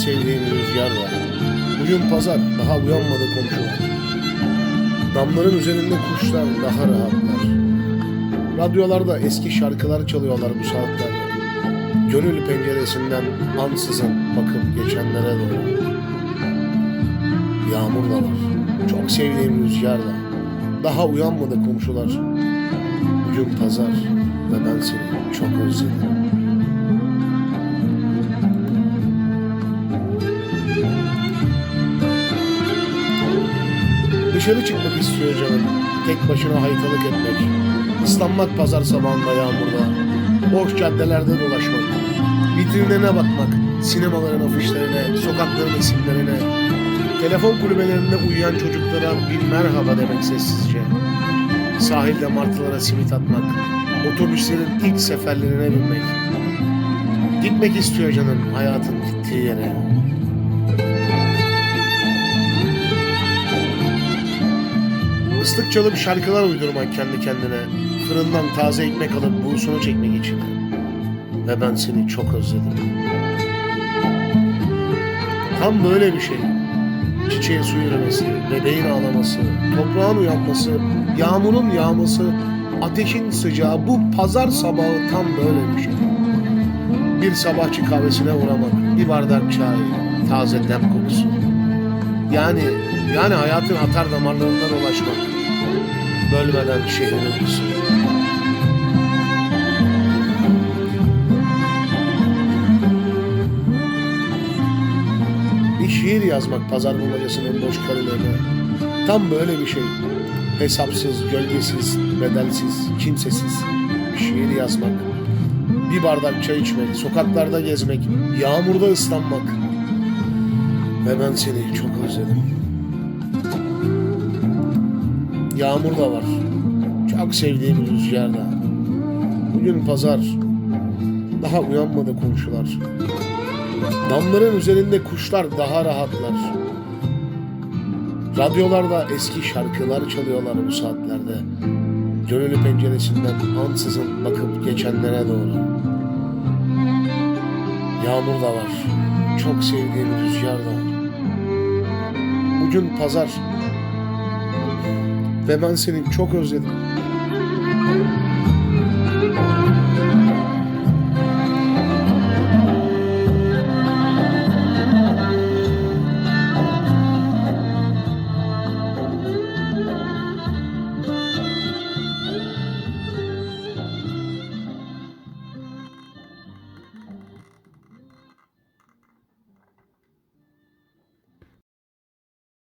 sevdiğim rüzgar var. Bugün pazar, daha uyanmadı komşular. Damların üzerinde kuşlar daha rahatlar. Radyolarda eski şarkılar çalıyorlar bu saatlerde. Gönül penceresinden ansızın bakıp geçenlere doğru. Yağmur da var. Çok sevdiğim rüzgar da. Daha uyanmadı komşular. Bugün pazar ve ben seni çok özledim. Dışarı çıkmak istiyor canım. Tek başına haytalık etmek. Islanmak pazar sabahında yağmurda. Boş caddelerde dolaşmak. Vitrinlerine bakmak. Sinemaların afişlerine, sokakların isimlerine. Telefon kulübelerinde uyuyan çocuklara bir merhaba demek sessizce. Sahilde martılara simit atmak. Otobüslerin ilk seferlerine binmek. Gitmek istiyor canım hayatın gittiği yere. Islık çalıp şarkılar uydurmak kendi kendine. Fırından taze ekmek alıp buğusunu çekmek için. Ve ben seni çok özledim. Tam böyle bir şey. Çiçeğin su yürümesi, bebeğin ağlaması, toprağın uyanması, yağmurun yağması, ateşin sıcağı bu pazar sabahı tam böyle bir şey. Bir sabahçı kahvesine uğramak, bir bardak çay, taze dem kokusu. Yani, yani hayatın atar damarlarından ulaşmak. Bölmeden uykusu. Bir şiir yazmak pazar bulmacasının boş karelerine. Tam böyle bir şey. Hesapsız, gölgesiz, bedelsiz, kimsesiz. Bir şiir yazmak. Bir bardak çay içmek, sokaklarda gezmek, yağmurda ıslanmak. Ve ben seni çok özledim. Yağmur da var. Çok sevdiğim rüzgar da. Bugün pazar. Daha uyanmadı komşular. Damların üzerinde kuşlar daha rahatlar. Radyolarda eski şarkılar çalıyorlar bu saatlerde. Gönülü penceresinden ansızın bakıp geçenlere doğru. Yağmur da var. Çok sevdiğim rüzgar da. Bugün pazar. Ve ben seni çok özledim.